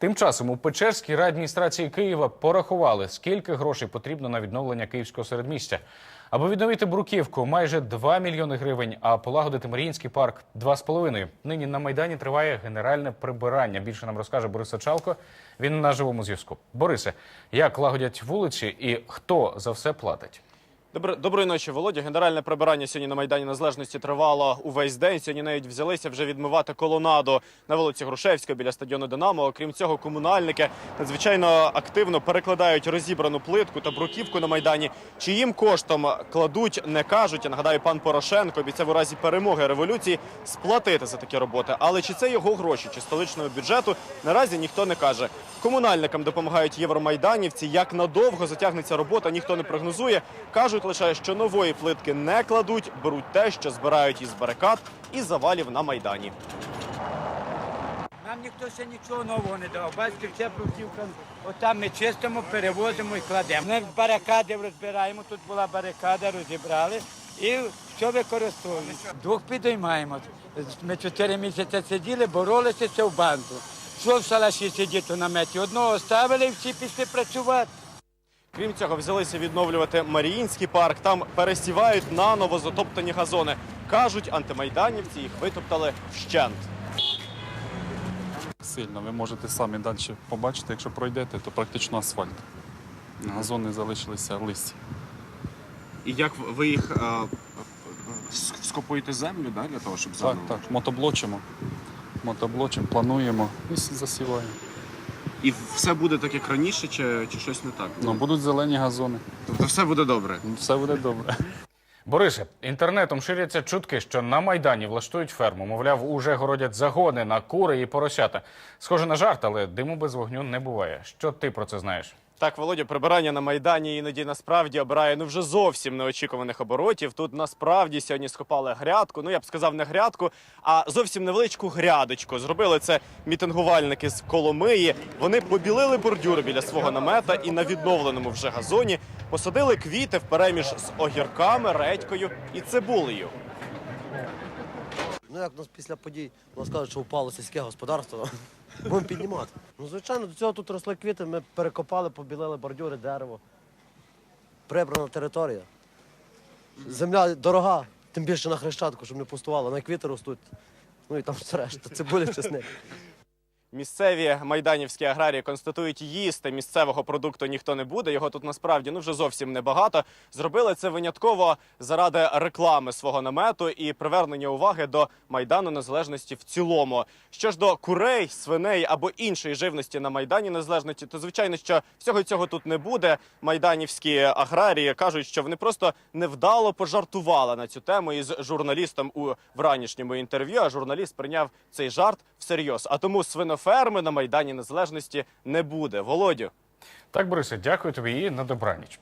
Тим часом у Печерській райадміністрації Києва порахували, скільки грошей потрібно на відновлення київського середмістя. Аби відновити бруківку, майже 2 мільйони гривень, а полагодити Маріїнський парк 2,5. Нині на майдані триває генеральне прибирання. Більше нам розкаже Борис Сачалко. Він на живому зв'язку. Борисе, як лагодять вулиці і хто за все платить? Добр... Доброї ночі, Володя. Генеральне прибирання сьогодні на Майдані Незалежності тривало увесь день. Сьогодні навіть взялися вже відмивати колонаду на вулиці Грушевська біля стадіону Динамо. Окрім цього, комунальники надзвичайно активно перекладають розібрану плитку та бруківку на Майдані. Чиїм коштом кладуть, не кажуть. Я нагадаю, пан Порошенко обіцяв у разі перемоги революції сплатити за такі роботи. Але чи це його гроші, чи столичного бюджету, наразі ніхто не каже. Комунальникам допомагають євромайданівці. Як надовго затягнеться робота, ніхто не прогнозує. Кажуть лише, що нової плитки не кладуть, беруть те, що збирають із барикад і завалів на майдані. Нам ніхто ще нічого нового не давав. Бачите, вся бруківка. Отам ми чистимо, перевозимо і кладемо. Ми барикади розбираємо. Тут була барикада, розібрали і все використовуємо. Двох підіймаємо. Ми чотири місяці сиділи, боролися це в банду. Що в шалаші сидіти в наметі? Одного ставили і всі пішли працювати. Крім цього, взялися відновлювати Маріїнський парк. Там пересівають наново затоптані газони. Кажуть, антимайданівці їх витоптали вщент. сильно. Ви можете самі далі побачити, якщо пройдете, то практично асфальт. Газони залишилися лисі. І як ви їх скопуєте землю да, для того, щоб Так, так, мотоблочимо. Мотоблочимо, плануємо і засіваємо. І все буде так, як раніше, чи, чи щось не так? Ну, будуть зелені газони. Тобто все буде добре. Ну, Все буде добре. Борисе, інтернетом ширяться чутки, що на майдані влаштують ферму. Мовляв, уже городять загони на кури і поросята. Схоже на жарт, але диму без вогню не буває. Що ти про це знаєш? Так, Володя, прибирання на Майдані іноді насправді обирає ну вже зовсім неочікуваних оборотів. Тут насправді сьогодні скопали грядку. Ну я б сказав, не грядку, а зовсім невеличку грядочку. Зробили це мітингувальники з Коломиї. Вони побілили бордюр біля свого намета і на відновленому вже газоні посадили квіти впереміж з огірками, редькою і цибулею. Ну як у нас після подій нас кажуть, що впало сільське господарство, будемо піднімати. Ну, звичайно, до цього тут росли квіти, ми перекопали, побілили бордюри, дерево. Прибрана територія. Земля дорога, тим більше на хрещатку, щоб не пустувала. На квіти ростуть. Ну і там все решта, цибуля, чесник. Місцеві майданівські аграрії констатують, їсти місцевого продукту ніхто не буде. Його тут насправді ну вже зовсім небагато. Зробили це винятково заради реклами свого намету і привернення уваги до майдану незалежності в цілому. Що ж до курей, свиней або іншої живності на майдані незалежності, то звичайно, що всього цього тут не буде. Майданівські аграрії кажуть, що вони просто невдало пожартували на цю тему із журналістом у вранішньому інтерв'ю. А журналіст прийняв цей жарт всерйоз. А тому свиноферми на майдані незалежності не буде. Володю. Так, Борисе, дякую тобі і на добраніч.